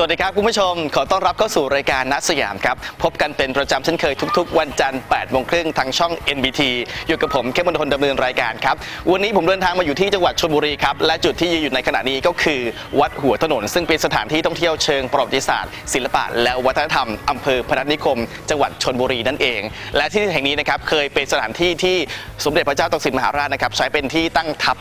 สวัสดีครับคุณผู้ชม ขอต้อนรับเข้าสู่รายการนัดสยามครับ พบกันเป็นประจำเช่นเคยทุกๆ วันจันทร์8โมงครึ่งทางช่อง NBT อยู่กับผมเข้มมนทนดำเนินรายการครับ วันนี้ผมเดินทางมาอยู่ที่จังหวัดชลบุรีครับ และจุดที่ยืนอยู่ในขณะนี้ก็คือ วัดหัวถนน ซึ่งเป็นสถานที่ท่องเที่ยวเชิงประวัติศาสตร์ ศิลปะและวัฒนธรรมอำเภอพนัสนิคม จังหวัดชลบุรีนั่นเอง และที่แห่งนี้นะครับเคยเป็นสถานที่ที่สมเด็จพระเจ้าตากสินมหาราชนะครับใช้เป็นที่ตั้งทัพ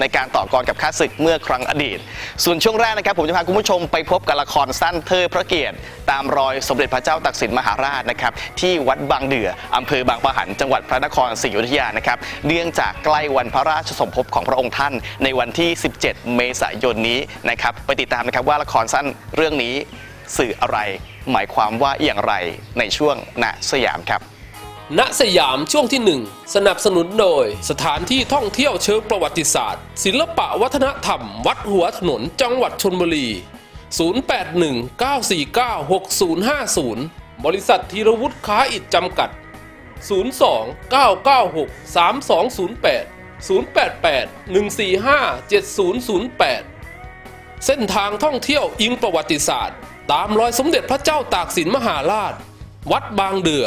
ในการต่อกรกับข้าศึกเมื่อครั้งอดีต ส่วนช่วงแรกนะครับ ผมจะพาคุณผู้ชมไปพบกับละครสั้นเทอพระเกียรติ ตามรอยสมเด็จพระเจ้าตากสินมหาราชนะครับที่วัดบางเดืออำเภอบางปะหันจังหวัดพระนครศรีอยุธยานะครับเนื่องจากใกล้วันพระราชสมภพของพระองค์ท่าน ในวันที่ 17 เมษายนนี้นะครับไปติดตามนะครับว่าละครสั้นเรื่องนี้สื่ออะไร หมายความว่าอย่างไรในช่วงณสยามครับ ณสยามช่วงที่ 1 สนับสนุนโดย สถานที่ท่องเที่ยวเชิงประวัติศาสตร์ ศิลปะวัฒนธรรม วัดหัวถนนจังหวัดชนบุรี 0819496050 บริษัทธีรวุฒิค้าอิฐจำกัด 02-996-3208-088-145-7008 เส้นทางท่องเที่ยวอิงประวัติศาสตร์ ตามรอยสมเด็จพระเจ้าตากสินมหาราช วัดบางเดือ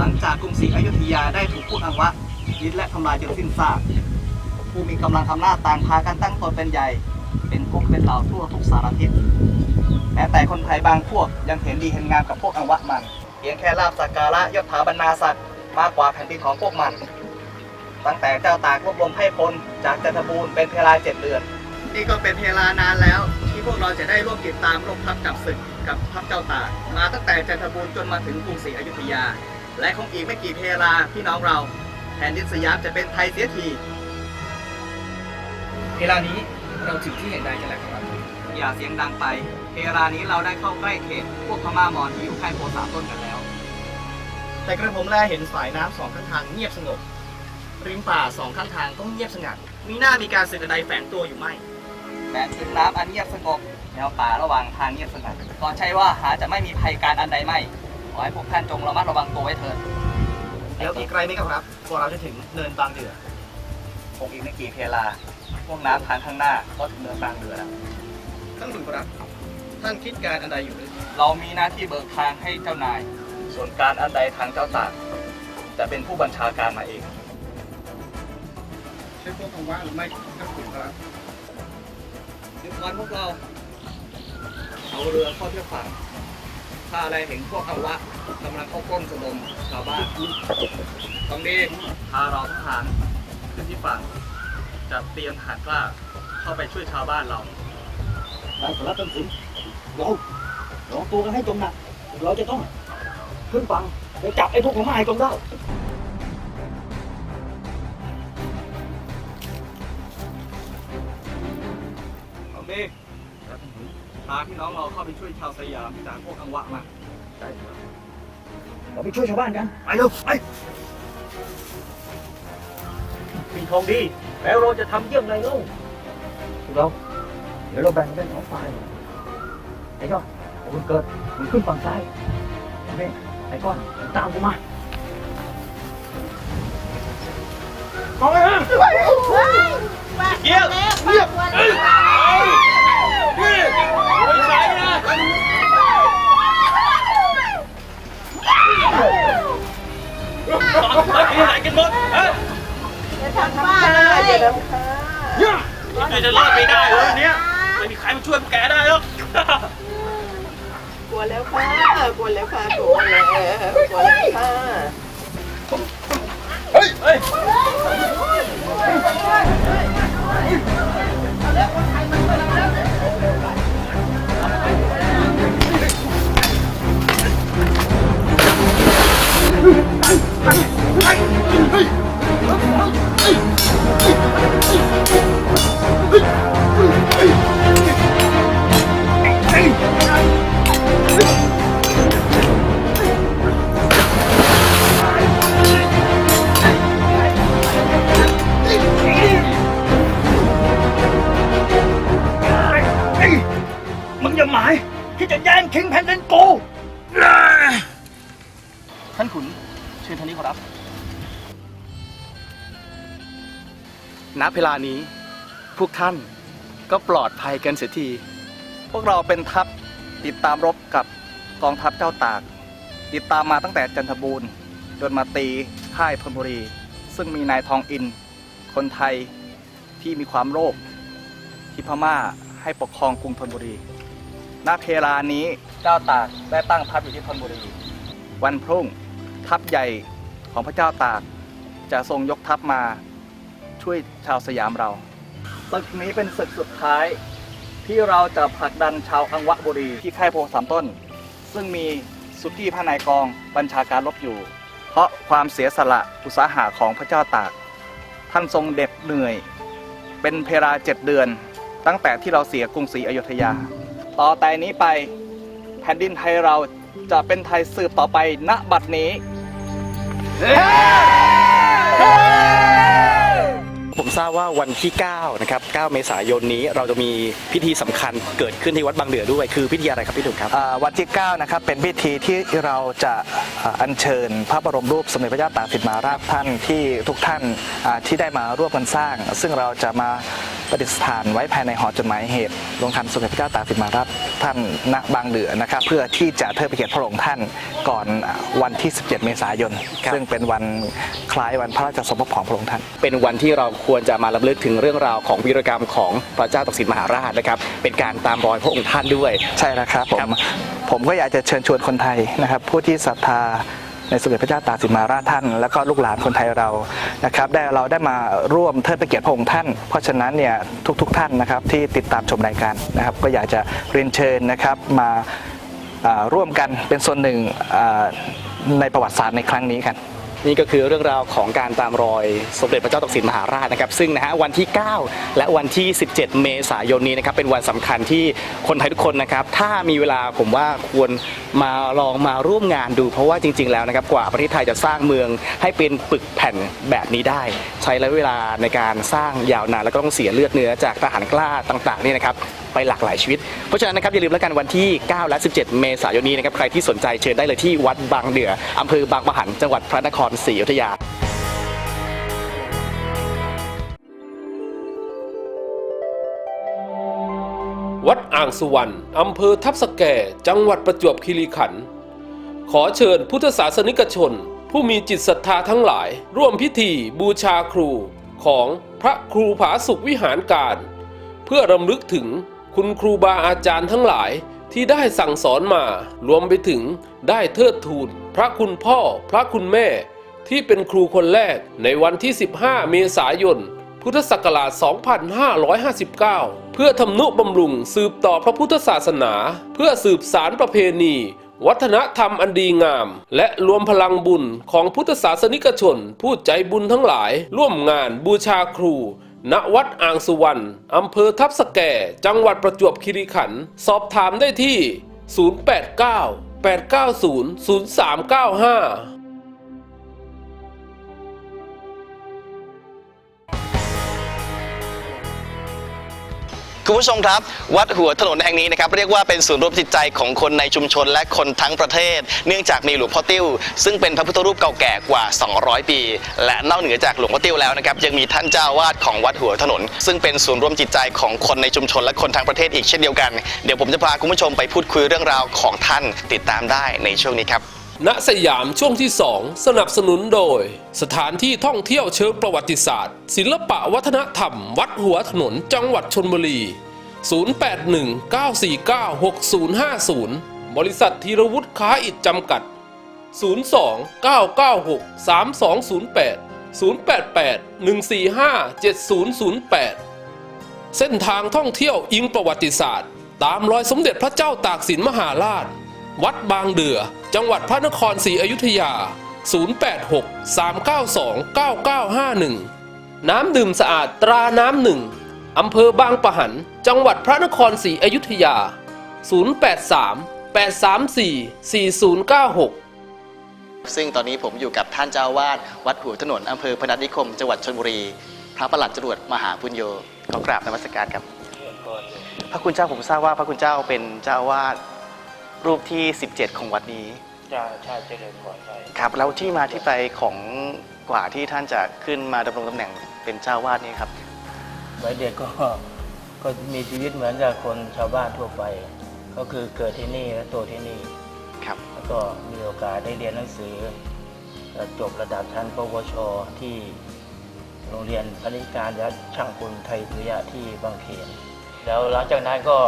หลังจากกรุงศรีอยุธยาได้ถูกพวกอังวะยึดและทำลายจนสิ้นซากผู้มีกำลังอำนาจต่างพากันตั้งตนเป็นใหญ่ เป็นพวกเป็นเหล่าทั่วทุกสารทิศแม้แต่คนไทยบางพวกยังเห็นดีเห็นงามกับพวกอังวะมันเพียงแค่ลาบสักการะยศถาบรรณาศักดิ์มากกว่าแผ่นดินของพวกมัน ตั้งแต่เจ้าตากรวบรวมให้พลจากจันทบูรณ์เป็นเวลาเจ็ดเดือน นี่ก็เป็นเวลานานแล้ว ที่พวกเราจะได้ร่วมติดตามรบทัพจับศึกกับทัพเจ้าตากมาตั้งแต่จันทบูรณ์จนมาถึงกรุงศรีอยุธยา และคงอีกไม่กี่เพลาพี่น้องเราแผ่นดินสยามจะเป็นไทยเสียทีเพลานี้เราถึงที่เห็นใดกันแล้วครับอย่าเสียงดังไปเพลานี้เราได้เข้าใกล้เขตพวกพม่ามอญที่อยู่ค่ายโพสามต้นกันแล้ว แต่กระผมแลเห็นสายน้ำสองข้างทางเงียบสงบ ริมป่าสองข้างทางก็เงียบสงัดมีหน้ามีการสึกใดแฝงตัวอยู่ไหมแม้ถึงน้ำอันเงียบสงบแนวป่าระหว่างทางเงียบสงัดก็ใช่ว่าหาจะไม่มีภัยการอันใดไม่ ขอให้พวกท่านจงระมัดระวังตัวไว้เถิดเดี๋ยวอีกไกลไหมครับพวกเราจะถึงเนินบางเดือคงอีกไม่กี่เพลา พวกน้ำทางข้างหน้าก็ถึงเนินบางเดือแล้วท่านคุณครับ ท่านคิดการอันใดอยู่หรือเรามีหน้าที่เบิกทางให้เจ้านาย ส่วนการอันใดทางเจ้าตากจะเป็นผู้บัญชาการมาเองใช่พวกคำว่าหรือไม่ครับคุณครับเดี๋ยวก่อนพวกเราเอาเรือเข้าเทียบฝั่ง ถ้าอะไรเห็นพวกอาวะกำลังเข้าปล้นสะดมชาวบ้านต้องดีพาเราทหารขึ้นที่ฝั่งจะเตรียมทหารกล้าเข้าไปช่วยชาวบ้านเรานายสารตันสินเราลองตัวกันให้จมหนักเราจะต้องขึ้นฝั่งไปจับไอ้พวกพม่าให้จงได้เอาเมฆพาพี่น้องเราเข้าไปช่วยชาวสยามจากพวกอังวะมาเราไปช่วยชาวบ้านกัน ไปเร็วไปมีทองดี แล้วเราจะทำเยี่ยงไรเล่าพวกเราเดี๋ยวเราแบ่งเป็นสองฝ่ายไอ้ยอดคุณเกิดมึงขึ้นฝั่งซ้ายโอเคไอ้ก้อนตามกูมาเอาเลยฮะเยี่ยมเยี่ยม ตอนไปไหนกันหมดฮะบ้านเลยนี่จะรอดไปได้เหรอวันเนี้ยไม่มีใครมาช่วยพวกแกได้หรอกกลัวแล้วค่ะกลัวแล้วค่ะกลัวแล้วกลัวแล้วค่ะเฮ้ยเฮ้ยง มึงอย่หมายที่จะย่งคิงแผ่นดินกู ท่านขุน ชิญทางนี้ขอรับ ณ เวลานี้ พวกท่านก็ปลอดภัยกันเสียที พวกเราเป็นทัพติดตามรบกับกองทัพเจ้าตาก ติดตามมาตั้งแต่จันทบูรณ์จนมาตีค่ายธนบุรี ซึ่งมีนายทองอิน คนไทยที่มีความโลภที่พม่าให้ปกครองกรุงธนบุรีณเวลานี้เจ้าตากได้ตั้งทัพอยู่ที่ธนบุรี วันพรุ่ง ทัพใหญ่ของพระเจ้าตาก จะทรงยกทัพมาช่วยชาวสยามเราศึกนี้เป็นศึกสุดท้ายที่เราจะผลักดันชาวอังวะบุรีที่ค่ายโพสามต้น ซึ่งมีสุกี้พระนายกองบัญชาการรบอยู่ เพราะความเสียสละอุตสาหะของพระเจ้าตาก ท่านทรงเด็ดเหนื่อย เป็นเพลาเจ็ดเดือน ตั้งแต่ที่เราเสียกรุงศรีอยุธยา ต่อแต่นี้ไปแผ่นดินไทยเราจะเป็นไทยสืบต่อไปณบัดนี้ ผมทราบว่าวันที่9นะครับ9เมษายนนี้เราจะมีพิธีสำคัญเกิดขึ้นที่วัดบางเดือด้วย คือพิธีอะไรครับพี่หนุ่มครับอ่าวันที่9นะครับเป็นพิธีที่เราจะอ่าอัญเชิญพระบรมรูปสมเด็จพระเจ้าตากสินมหาราชท่านที่ทุกท่านอ่าที่ได้มาร่วมกันสร้าง ซึ่งเราจะมาประดิษฐานไว้ภายในหอจดหมายเหตุลงทันสมเด็จพระเจ้าตากสินมหาราชท่านณบางเดือนะครับเพื่อที่จะเทิดพระเกียรติพระองค์ท่านก่อนอ่าวันที่ 17 เมษายนครับซึ่งเป็นวันคล้ายวันพระราชสมภพของพระองค์ท่าน เป็นวันที่เราควรจะมาลํำลึกถึงเรื่องราวของวีรกรรมของพระเจ้าตากสินมหาราชนะครับ เป็นการตามรอยพระองค์ท่านด้วย ใช่แล้วครับผครัมบผมก็อยากจะเชิญชวนคนไทยนะครับ ผู้ที่ศรัทธาในสมเด็จพระเจ้าตากสินมหาราชท่าน แล้วก็ลูกหลานคนไทยเรานะครับ ได้เราได้มาร่วมเทิดพระเกียรติพระองค์ท่าน เพราะฉะนั้นเนี่ยทุกๆทท่านนะครับที่ติดตามชมรายการนะครับ ก็อยากจะเรียนเชิญนะครับมาอ่าร่วมกันเป็นส่วนหนึ่งอ่าในประวัติศาสตร์ในครั้งนี้กัน นี่ก็คือเรื่องราวของการตามรอยสมเด็จพระเจ้าตากสินมหาราชนะครับซึ่งนะฮะวันที่ 9 และวันที่ 17 เมษายนนี้นะครับเป็นวันสำคัญที่คนไทยทุกคนนะครับถ้ามีเวลาผมว่าควรมาลองมาร่วมงานดู เพราะว่าจริง ๆ แล้วนะครับกว่าประเทศไทยจะสร้างเมืองให้เป็นปึกแผ่นแบบนี้ได้ ใช้ระยะเวลาในการสร้างยาวนานแล้วก็ต้องเสียเลือดเนื้อจากทหารกล้าต่างๆนี่นะครับ ไปหลากหลายชีวิต เพราะฉะนั้นนะครับอย่าลืมแล้วกันวันที่ 9 และ 17 เมษายนนี้นะครับใครที่สนใจเชิญได้เลยที่วัดบางเดืออำเภอบางปะหันจังหวัดพระนครศรีอยุธยาวัดอ่างสุวรรณ อำเภอทับสแก จังหวัดประจวบคีรีขันธ์ ขอเชิญพุทธศาสนิกชน ผู้มีจิตศรัทธาทั้งหลาย ร่วมพิธีบูชาครูของพระครูผาสุขวิหารการ เพื่อรำลึกถึง คุณครูบาอาจารย์ทั้งหลายที่ได้สั่งสอนมา รวมไปถึงได้เทิดทูนพระคุณพ่อพระคุณแม่ ที่เป็นครูคนแรกในวันที่ 15 เมษายน พุทธศักราช 2559 เพื่อทำนุบำรุงสืบต่อพระพุทธศาสนา เพื่อสืบสารประเพณี วัฒนธรรมอันดีงาม และรวมพลังบุญของพุทธศาสนิกชน ผู้ใจบุญทั้งหลาย ร่วมงานบูชาครู ณวัดอ่างสุวรรณอำเภอทับสแก่ จังหวัดประจวบคีรีขันธ์สอบถามได้ที่ 089 890 0395 คุณผู้ชมครับ วัดหัวถนนแห่งนี้นะครับเรียกว่าเป็นศูนย์รวมจิตใจของคนในชุมชนและคนทั้งประเทศ เนื่องจากมีหลวงพ่อติ้ว ซึ่งเป็นพระพุทธรูปเก่าแก่กว่า 200 ปี และนอกเหนือจากหลวงพ่อติ้วแล้วนะครับยังมีท่านเจ้าวาดของวัดหัวถนน ซึ่งเป็นศูนย์รวมจิตใจของคนในชุมชนและคนทั้งประเทศอีกเช่นเดียวกันเดี๋ยวผมจะพาคุณผู้ชมไปพูดคุยเรื่องราวของท่านติดตามได้ในช่วงนี้ครับ ณสยามช่วงที่ 2 สนับสนุนโดย สถานที่ท่องเที่ยวเชิงประวัติศาสตร์ ศิลปะวัฒนธรรม วัดหัวถนนจังหวัดชนบุรี 0819496050 บริษัทธีรวุฒิค้าอิฐจำกัด 02-996-3208 088-145-7008 เส้นทางท่องเที่ยวอิงประวัติศาสตร์ ตามรอยสมเด็จพระเจ้าตากสินมหาราช วัดบางเดือ จังหวัดพระนครศรีอยุธยา 086 392 9951 น้ำดื่มสะอาดตราน้ำหนึ่งอำเภอบางปะหัน จังหวัดพระนครศรีอยุธยา 083 834 4096ซึ่งตอนนี้ผมอยู่กับท่านเจ้าวาดวัดหัวถนนอำเภอพนัสนิคม จังหวัดชลบุรี พระประหลัดจรวดมหาปุญโญขอกราบนมัสการครับ พระคุณเจ้าผมทราบว่าพระคุณเจ้าเป็นเจ้าอาวาส รูปที่ 17 ของวัดนี้ใช่ใช่เจริญพรใช่ครับแล้วที่มาที่ไปของกว่าที่ท่านจะขึ้นมาดำรงตำแหน่งเป็นเจ้าอาวาสนี่ครับวัยเด็กก็ก็มีชีวิตเหมือนกับคนชาวบ้านทั่วไป ก็คือเกิดที่นี่และโตที่นี่ ครับ แล้วก็มีโอกาสได้เรียนหนังสือเอ่อจบระดับชั้นปวช ที่โรงเรียนพนิการและช่างกลไทยพิยะที่บางเขน แล้วหลังจากนั้นก็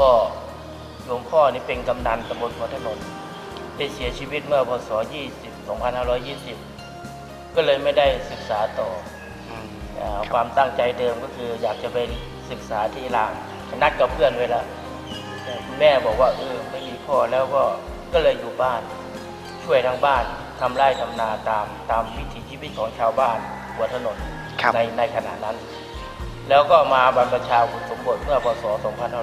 ก็ หลวงพ่อนี่เป็นกำนันตำบลหัวถนนได้เสียชีวิตเมื่อพศ 20 2520 ก็เลยไม่ได้ศึกษาต่ออืมอ่าครับความตั้งใจเดิมก็คืออยากจะไปศึกษาที่อิหร่านนัดกับเพื่อนไว้แล้วแต่คุณแม่บอกว่าเออไม่มีพ่อแล้วก็ก็เลยอยู่บ้าน ช่วยทางบ้านทำไร่ทำนาตามตามวิถีชีวิตของชาวบ้านหัวถนนครับในในขณะนั้น แล้วก็มาบรรพชาอุปสมบทเมื่อพศ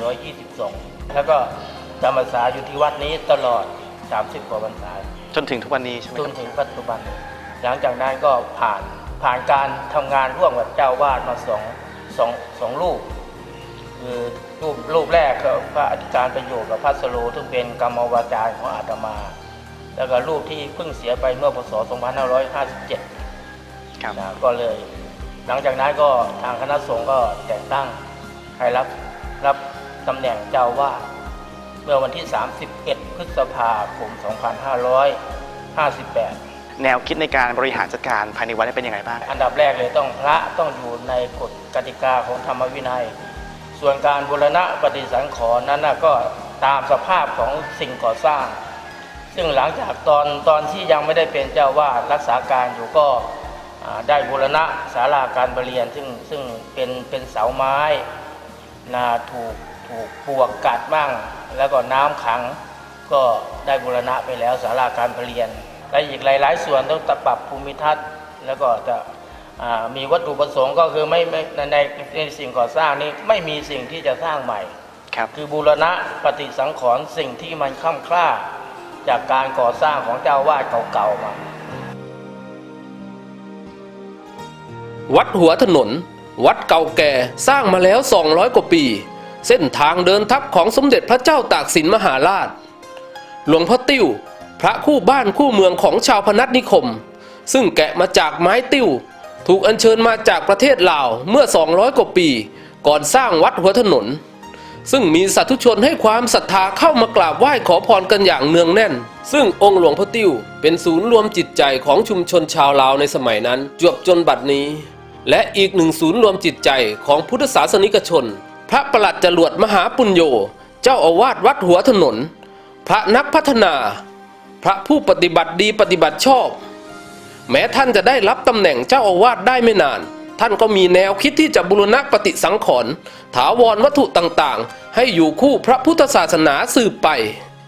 2522 แล้วก็จำพรรษาอยู่ที่วัดนี้ตลอด 30กว่าพรรษาจนถึงทุกวันนี้ใช่ไหมจคนรับ ถึงปัจจุบัน หลังจากนั้นก็ผ่านผ่านการทำงานร่วมกับเจ้าวาดมาสองสองสองรูปคือรูปรูปแรกก็พระอธิการประโยชน์กับพระสโลซึ่งเป็นกรรมวาจารย์ของอาตมา แล้วก็รูปที่เพิ่งเสียไปเมื่อพศ 2557 ครับ นะก็เลยหลังจากนั้นก็ทางคณะสงฆ์ก็แต่งตั้งให้รับรับ ตำแหน่งเจ้าวาดเมื่อวันที่ 31 พฤษภาคม 2558 แนวคิดในการบริหารจัดการภายในวัดเป็นยังไงบ้าง อันดับแรกเลยต้องพระต้องอยู่ในกฎกติกาของธรรมวินัย ส่วนการบูรณะปฏิสังขรณ์นั้นนะก็ตามสภาพของสิ่งก่อสร้าง ซึ่งหลังจากตอนตอนที่ยังไม่ได้เป็นเจ้าวาดรักษาการอยู่ก็อ่าได้บูรณะศาลาการประเรียนซึ่งซึ่งเป็นเป็นเสาไม้นะถูก ถูกปลวกกัดบ้าง แล้วก็น้ำขังก็ได้บูรณะไปแล้วศาลาการประเรียน และอีกหลาย ๆ ส่วนต้องปรับภูมิทัศน์ แล้วก็จะอ่ามีวัตถุประสงค์ก็คือไม่ไม่ในในในสิ่งก่อสร้างนี้ไม่มีสิ่งที่จะสร้างใหม่ครับคือบูรณะปฏิสังขรณ์สิ่งที่มันค่ำคร่าจากการก่อสร้างของเจ้าวาดเก่าๆมา วัดหัวถนน วัดเก่าแก่สร้างมาแล้ว 200 กว่าปี เส้นทางเดินทัพของสมเด็จพระเจ้าตากสินมหาราช หลวงพ่อติ้ว พระคู่บ้านคู่เมืองของชาวพนัสนิคม ซึ่งแกะมาจากไม้ติ้ว ถูกอัญเชิญมาจากประเทศลาวเมื่อ 200 กว่าปี ก่อนสร้างวัดหัวถนน ซึ่งมีสาธุชนให้ความศรัทธาเข้ามากราบไหว้ขอพรกันอย่างเนืองแน่น ซึ่งองค์หลวงพ่อติ้ว เป็นศูนย์รวมจิตใจของชุมชนชาวลาวในสมัยนั้นจวบจนบัดนี้ และอีกหนึ่งศูนย์รวมจิตใจของพุทธศาสนิกชน พระประหลัดจรวดมหาปุญโญเจ้าอาวาสวัดหัวถนน พระนักพัฒนา พระผู้ปฏิบัติดีปฏิบัติชอบ แม้ท่านจะได้รับตำแหน่งเจ้าอาวาสได้ไม่นาน ท่านก็มีแนวคิดที่จะบูรณะปฏิสังขรณ์ถาวรวัตถุต่างๆ ให้อยู่คู่พระพุทธศาสนาสืบไป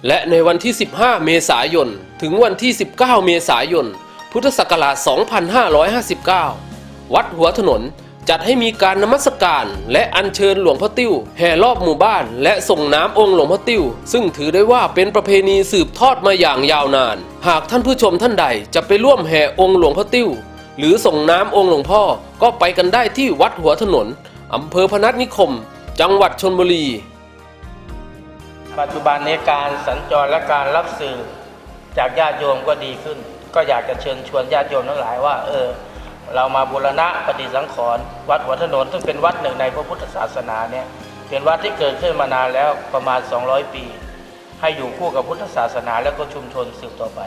และในวันที่ 15 เมษายน ถึงวันที่ 19 เมษายน พุทธศักราช 2559 วัดหัวถนน จัดให้มีการนมัสการ และอัญเชิญหลวงพ่อติ้ว แห่รอบหมู่บ้าน และส่งน้ำองค์หลวงพ่อติ้ว ซึ่งถือได้ว่าเป็นประเพณีสืบทอดมาอย่างยาวนาน หากท่านผู้ชมท่านใดจะไปร่วมแห่องค์หลวงพ่อติ้ว หรือส่งน้ำองค์หลวงพ่อก็ไปกันได้ที่วัดหัวถนนอำเภอพนัสนิคม จังหวัดชนบุรี ปัจจุบันในการสัญจรและการรับสื่อจากญาติโยมก็ดีขึ้น ก็อยากจะเชิญชวนญาติโยมทั้งหลายว่าเออ เรามาบูรณะปฏิสังขรณ์วัดหัวถนนซึ่งเป็นวัดหนึ่งในพระพุทธศาสนาเนี่ยเป็นวัดที่เกิดขึ้นมานานแล้วประมาณ 200 ปี ให้อยู่คู่กับพุทธศาสนาและก็ชุมชนสืบต่อไป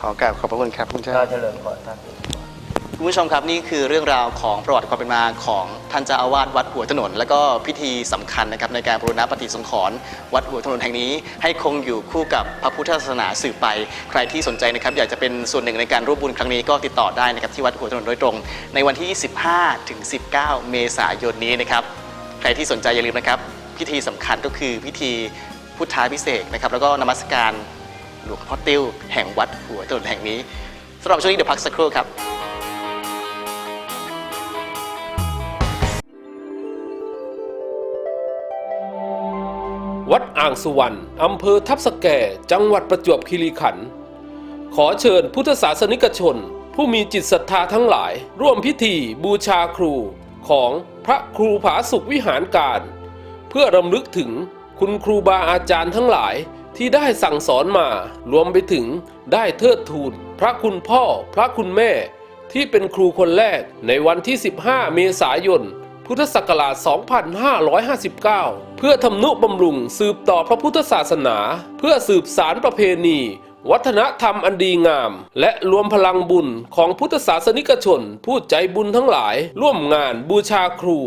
ขอกราบขอบพระคุณครับคุณเจ้าก็เจริญพรท่าน คุณผู้ชมครับนี่คือเรื่องราวของประวัติความเป็นมาของท่านเจ้าอาวาสวัดหัวถนน และก็พิธีสำคัญนะครับในการบูรณะปฏิสังขรณ์วัดหัวถนนแห่งนี้ ให้คงอยู่คู่กับพระพุทธศาสนาสืบไป ใครที่สนใจนะครับอยากจะเป็นส่วนหนึ่งในการร่วมบุญครั้งนี้ก็ติดต่อได้นะครับที่วัดหัวถนนโดยตรง ในวันที่ 15ถึง19 เมษายนนี้นะครับใครที่สนใจอย่าลืมนะครับพิธีสำคัญก็คือพิธีพุทธาพิเศษนะครับแล้วก็นมัสการหลวงพ่อติ้วแห่งวัดหัวถนนแห่งนี้สำหรับช่วงนี้เดี๋ยวพักสักครู่ครับ วัดอ่างสุวรรณอำเภอทับสแกจังหวัดประจวบคีรีขันธ์ขอเชิญพุทธศาสนิกชน ผู้มีจิตศรัทธาทั้งหลาย ร่วมพิธีบูชาครูของพระครูผาสุขวิหารการ เพื่อรำลึกถึงคุณครูบาอาจารย์ทั้งหลายที่ได้สั่งสอนมารวมไปถึงได้เทิดทูนพระคุณพ่อพระคุณแม่ที่เป็นครูคนแรกในวันที่ 15 เมษายน พุทธศักราช 2559 เพื่อทำนุบำรุงสืบต่อพระพุทธศาสนา เพื่อสืบสารประเพณี วัฒนธรรมอันดีงาม และรวมพลังบุญของพุทธศาสนิกชน ผู้ใจบุญทั้งหลาย ร่วมงานบูชาครู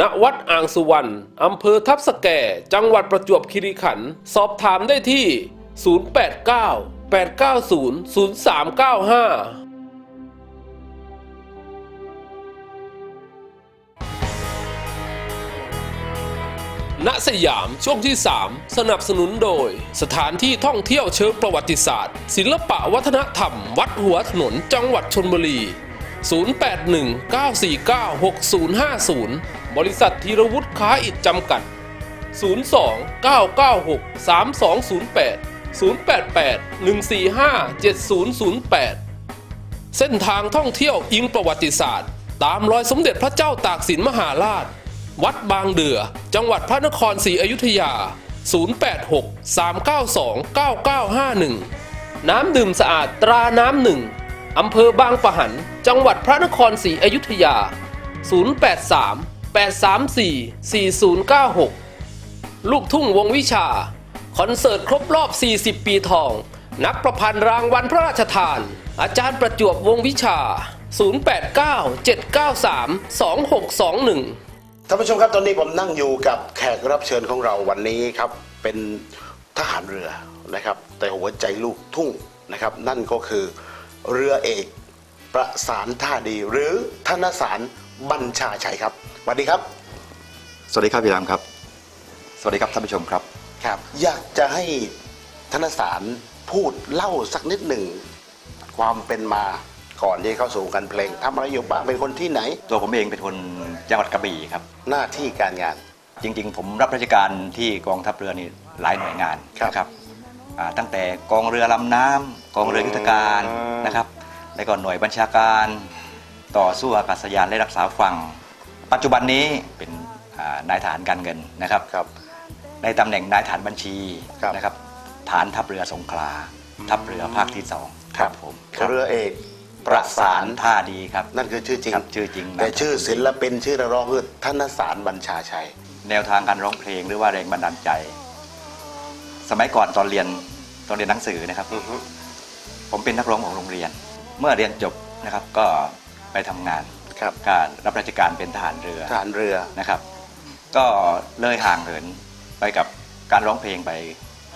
ณวัดอ่างสุวรรณอำเภอทับสะแก่ จังหวัดประจวบคีรีขันธ์สอบถามได้ที่ 089 890 0395 ณสยามช่วงที่ 3 สนับสนุนโดย สถานที่ท่องเที่ยวเชิงประวัติศาสตร์ ศิลปะวัฒนธรรม วัดหัวถนนจังหวัดชนบุรี 0819496050 บริษัทธีรวุฒิค้าอิฐจำกัด 02-996-3208 088-145-7008 เส้นทางท่องเที่ยวอิงประวัติศาสตร์ ตามรอยสมเด็จพระเจ้าตากสินมหาราช วัดบางเดือ จังหวัดพระนครศรีอยุธยา 086 392 9951 น้ำดื่มสะอาดตราน้ำหนึ่งอำเภอบางปะหัน จังหวัดพระนครศรีอยุธยา 083 834 4096 ลูกทุ่งวงวิชา คอนเสิร์ตครบรอบ 40 ปีทอง นักประพันธ์รางวัลพระราชทาน อาจารย์ประจวบวงวิชา 089 793 2621 ท่านผู้ชมครับตอนนี้ผมนั่งอยู่กับแขกรับเชิญของเราวันนี้ครับเป็นทหารเรือนะครับ แต่หัวใจลูกทุ่งนะครับ นั่นก็คือเรือเอกประสานท่าดี หรือธนสารบัญชาชัยครับสวัสดีครับ สวัสดีครับพี่รามครับ สวัสดีครับท่านผู้ชมครับครับ อยากจะให้ธนสารพูดเล่าสักนิดหนึ่งความเป็นมา ก่อนที่เข้าสู่การเพลงทำอะไรอยู่บ้างเป็นคนที่ไหน ตัวผมเองเป็นคนจังหวัดกระบี่ครับ หน้าที่การงาน จริง ๆ ผมรับราชการที่กองทัพเรือนี่หลายหน่วยงานครับ นะครับอ่าตั้งแต่กองเรือลำน้ำกองเรือยุทธการอืม นะครับแล้วก็หน่วยบัญชาการ ต่อสู้อากาศยานและรักษาฝั่ง ปัจจุบันนี้เป็นอ่านายทหารการเงินนะครับ ครับ ในตำแหน่งนายฐานบัญชีครับนะครับฐานทัพเรือสงขลา ทัพเรือภาคที่สองครับ ผมครับเรือเอก ประสานท่าดีครับนั่นคือชื่อจริง ครับชื่อจริงแต่นะชื่อศิลปินชื่อนักร้องคือธนสารบัญชาชัย แนวทางการร้องเพลงหรือว่าแรงบันดาลใจ สมัยก่อนตอนเรียนตอนเรียนหนังสือนะครับอือฮึผมเป็นนักร้องของโรงเรียน เมื่อเรียนจบนะครับก็ไปทำงานครับ การรับราชการเป็นทหารเรือทหารเรือ นะครับ ก็เลยห่างเหินไปกับการร้องเพลงไป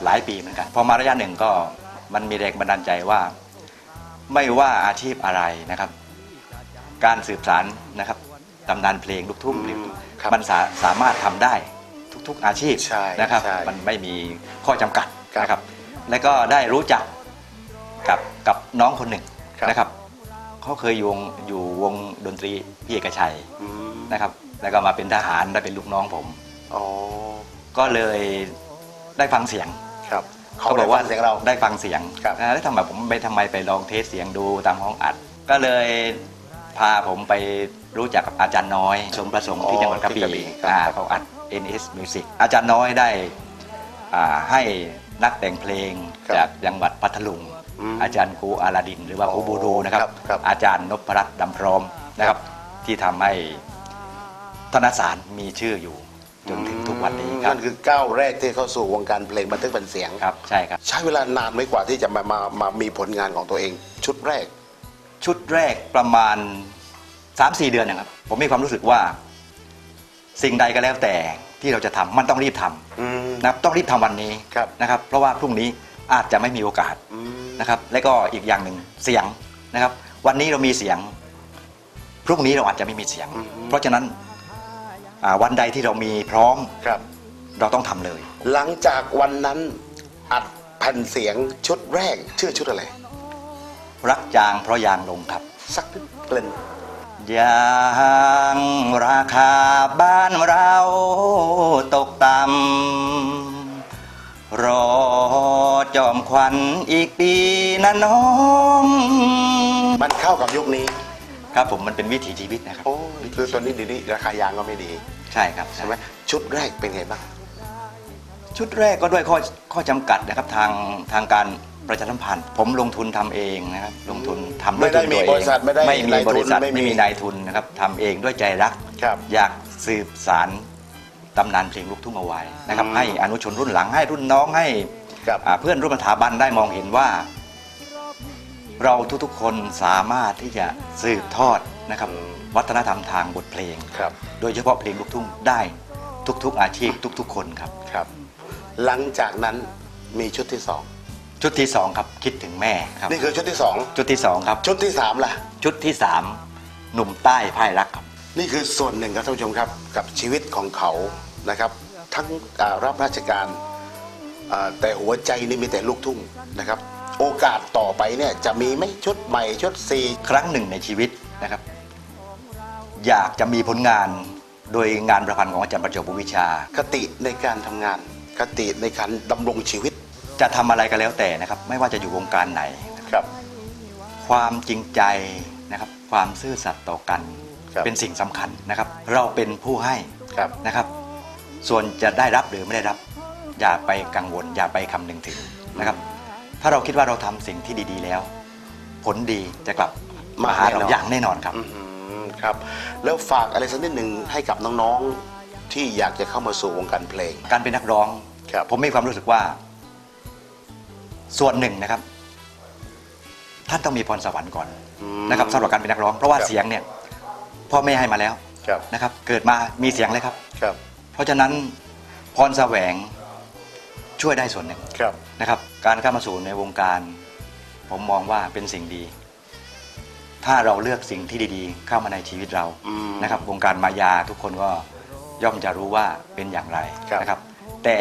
หลายปีเหมือนกัน พอมาระยะหนึ่งก็มันมีแรงบันดาลใจว่า ไม่ว่าอาชีพอะไรนะครับ การสืบสารนะครับตำนานเพลงลูกทุ่งอืมเพลงลูกครับมันสาสามารถทำได้ทุกๆอาชีพใช่นะครับ ใช่มันไม่มีข้อจำกัดครับนะครับ แล้วก็ได้รู้จักกับกับน้องคนหนึ่งครับ นะครับเขาเคยอยู่วงอยู่วงดนตรีพี่เอกชัยอืมนะครับ แล้วก็มาเป็นทหารได้เป็นลูกน้องผม อ๋อก็เลยได้ฟังเสียง ครับ เขาบอกว่าได้ฟังเสียงเรา ได้ฟังเสียงครับอ่าแล้วทำไมผมไปทำไมไปลองเทสเสียงดูตามห้องอัด ก็เลยพาผมไปรู้จักกับอาจารย์น้อยสมประสงค์ที่จังหวัดกระที่กระบี่บี่ครับ อ่าเขาอัด NS Music อาจารย์น้อยได้อ่าให้นักแต่งเพลงครับจากจังหวัดพัทลุง อืมอาจารย์ครูอาลาดิน หรือว่าครูอ๋อบูดูนะครับ ครับครับ อาจารย์นพรัตน์ดำพร้อมนะครับ ที่ทำให้ธนสารมีชื่ออยู่ จนถึงทุกวันนี้ครับนั่นคือก้าวแรกที่เข้าสู่วงการเพลงบันทึกเป็นเสียง ครับใช่ครับ ใช้เวลานานไหมกว่าที่จะมามามามีผลงานของตัวเอง ชุดแรก ชุดแรกประมาณ 3-4 เดือนนะครับ ผมมีความรู้สึกว่า สิ่งใดก็แล้วแต่ที่เราจะทำมันต้องรีบทำอืมนะครับต้องรีบทำวันนี้ครับ นะครับ เพราะว่าพรุ่งนี้อาจจะไม่มีโอกาสอืมนะครับ และก็อีกอย่างหนึ่งเสียงนะครับ วันนี้เรามีเสียง พรุ่งนี้เราอาจจะไม่มีเสียง เพราะฉะนั้น อ่าวันใดที่เรามีพร้อมครับ เราต้องทำเลย หลังจากวันนั้นอัดแผ่นเสียงชุดแรก ชื่อชุดอะไร รักจางเพราะยางลงครับ สักนิดเกล่นยางราคาบ้านเราตกต่ำรอจอมควันอีกปีนะน้อง มันเข้ากับยุคนี้ ครับผมมันเป็นวิถีชีวิตนะครับ โอ้คือตอนนี้เดียวนี้ราคายางก็ไม่ดีใช่ครับ ใช่ไหมชุดแรกเป็นไงบ้าง ชุดแรกก็ด้วยข้อข้อจำกัดนะครับทางทางการประชาสัมพันธ์ ผมลงทุนทำเองนะครับลงทุนทำด้วยไม่ได้ทุนมีตัวเองบริษัทไม่ได้ไม่มีนายทุบนริษัทไม่มี ไม่มีนายทุนนะครับทำเองด้วยใจรัก ครับ อยากสืบสารตำนานเพลงลูกทุ่งเอาไว้นะครับ อืมให้อนุชนรุ่นหลังให้รุ่นน้องให้ครับ อ่าเพื่อนร่วมสถาบันได้มองเห็นว่า เราทุกๆคนสามารถที่จะสืบทอดนะครับวัฒนธรรมทางบทเพลง ครับโดยเฉพาะเพลงลูกทุ่งได้ทุกๆอาชีพทุกๆ คนครับ ครับ หลังจากนั้นมีชุดที่สองชุดที่สองครับคิดถึงแม่ครับ นี่คือชุดที่สองชุดที่สองครับ ชุดที่สามล่ะ ชุดที่สามหนุ่มใต้พ่ายรักครับ นี่คือส่วนหนึ่งครับท่านผู้ชมครับ กับชีวิตของเขานะครับ ทั้งอ่ารับราชการอ่าแต่หัวใจนี่มีแต่ลูกทุ่งนะครับ โอกาสต่อไปเนี่ยจะมีไหมชุดใหม่ชุดสี่ครั้งหนึ่งในชีวิตนะครับ อยากจะมีผลงานโดยงานประพันธ์ของอาจารย์ประจวบบุญวิชา คติในการทำงาน คติในการดำรงชีวิตจะทำอะไรก็แล้วแต่นะครับ ไม่ว่าจะอยู่วงการไหน ครับ ความจริงใจนะครับ ความซื่อสัตย์ต่อกัน ครับ เป็นสิ่งสำคัญนะครับ เราเป็นผู้ให้ครับ นะครับ ส่วนจะได้รับหรือไม่ได้รับ อย่าไปกังวล อย่าไปคำนึงถึงนะครับ ถ้าเราคิดว่าเราทำสิ่งที่ดีๆแล้ว ผลดีจะกลับมาหาเราอย่างแน่นอนครับ อื้อหือครับ แล้วฝากอะไรสักนิดหนึ่งให้กับน้องๆที่อยากจะเข้ามาสู่วงการเพลง การเป็นนักร้อง ครับ ผมมีความรู้สึกว่า ส่วนหนึ่งนะครับ ท่านต้องมีพรสวรรค์ก่อนอืม นะครับสำหรับการเป็นนักร้อง เพราะว่าครับ เสียงเนี่ยพ่อแม่ให้มาแล้วครับนะครับ เกิดมามีเสียงเลยครับ ครับ เพราะฉะนั้นพรแสวง ช่วยได้ส่วนหนึ่งครับ นะครับ การเข้ามาสู่ในวงการ ผมมองว่าเป็นสิ่งดี ถ้าเราเลือกสิ่งที่ดีๆ เข้ามาในชีวิตเราอืมนะครับ วงการมายาทุกคนก็ย่อมจะรู้ว่าเป็นอย่างไรครับ นะครับ แต่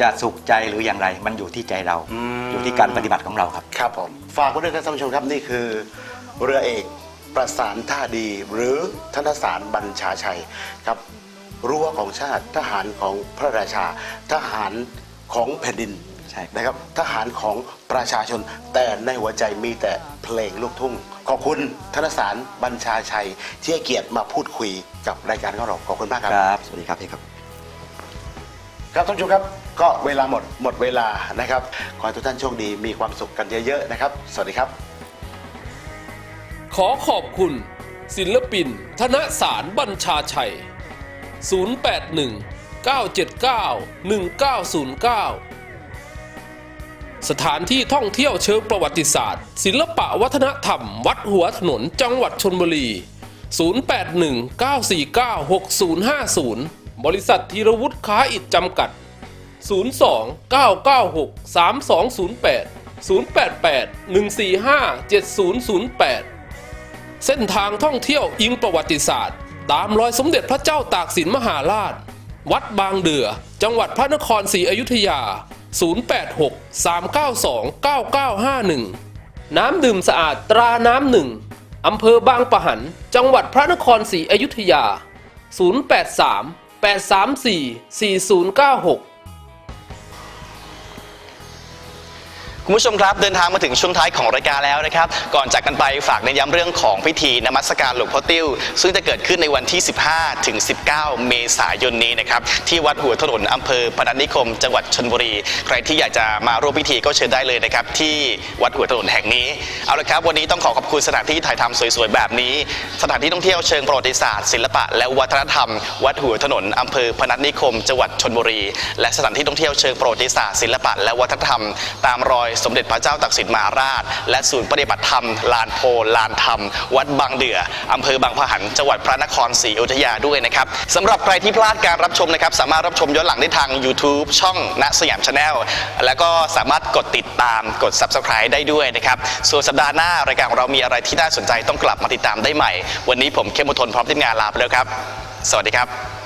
จะสุขใจหรืออย่างไร มันอยู่ที่ใจเราอืมอยู่ที่การปฏิบัติของเราครับ ครับผมฝากไว้ด้วยครับท่านผู้ชมครับนี่คือเรือเอกประสานท่าดีหรือธนสารบัญชาชัยครับ รั้วของชาติทหารของพระราชา ทหารของแผ่นดินใช่นะครับ ทหารของประชาชน แต่ในหัวใจมีแต่เพลงลูกทุ่ง ขอบคุณธนสารบัญชาชัย ที่ให้เกียรติมาพูดคุยกับรายการของเราขอบคุณมากครับครับ สวัสดีครับพี่ครับ ครับท่านผู้ชมครับ ก็เวลาหมดหมดเวลานะครับ ขอให้ทุกท่านโชคดีมีความสุขกันเยอะๆนะครับ สวัสดีครับ ขอขอบคุณ ศิลปิน ธนสารบัญชาชัย 081 979 1909 สถานที่ท่องเที่ยวเชิงประวัติศาสตร์ ศิลปะวัฒนธรรม วัดหัวถนนจังหวัดชนบุรี 081 949 6050 บริษัทธีรวุฒิค้าอิฐจำกัด 02 996 3208 088 145 7008 เส้นทางท่องเที่ยวอิงประวัติศาสตร์ ตามรอยสมเด็จพระเจ้าตากสินมหาราช วัดบางเดือ จังหวัดพระนครศรีอยุธยา 086 392 9951 น้ำดื่มสะอาดตราน้ำหนึ่งอำเภอบางปะหัน จังหวัดพระนครศรีอยุธยา 083 834 4096 คุณผู้ชมครับเดินทางมาถึงช่วงท้ายของรายการแล้วนะครับ ก่อนจากกันไปฝากในนย้ำเรื่องของพิธีนมัสการหลวงพ่อติ้ว ซึ่งจะเกิดขึ้นในวันที่ 15 ถึง 19 เมษายนนี้นะครับ ที่วัดหัวถนนอำเภอพนัสนิคม จังหวัดชนบุรี ใครที่อยากจะมาร่วมพิธีก็เชิญได้เลยนะครับ ที่วัดหัวถนนแห่งนี้ เอาละครับวันนี้ต้องขอขอบคุณสถานที่ถ่ายทำสวยๆแบบนี้ สถานที่ท่องเที่ยวเชิงประวัติศาสตร์ศิลปะและวัฒนธรรม วัดหัวถนนอำเภอพนัสนิคม จังหวัดชนบุรี และสถานที่ท่องเที่ยวเชิงประวัติศาสตร์ศิลปะและวัฒนธรรมตามรอยสมเด็จพระเจ้าตากสินมหาราช และศูนย์ปฏิบัติธรรม ลานโพลานธรรม วัดบางเดืออำเภอบางพะหันจังหวัดพระนครศรีอยุธยาด้วยนะครับสำหรับใครที่พลาดการรับชมนะครับ สามารถรับชมย้อนหลังได้ทาง YouTube ช่องณสยามชาแนลแล้วก็สามารถกดติดตามกด Subscribe ได้ด้วยนะครับส่วนสัปดาห์หน้ารายการของเรามีอะไรที่น่าสนใจต้องกลับมาติดตามได้ใหม่ วันนี้ผมเข้มมทนพร้อมทีมงานลาไปแล้วครับ สวัสดีครับ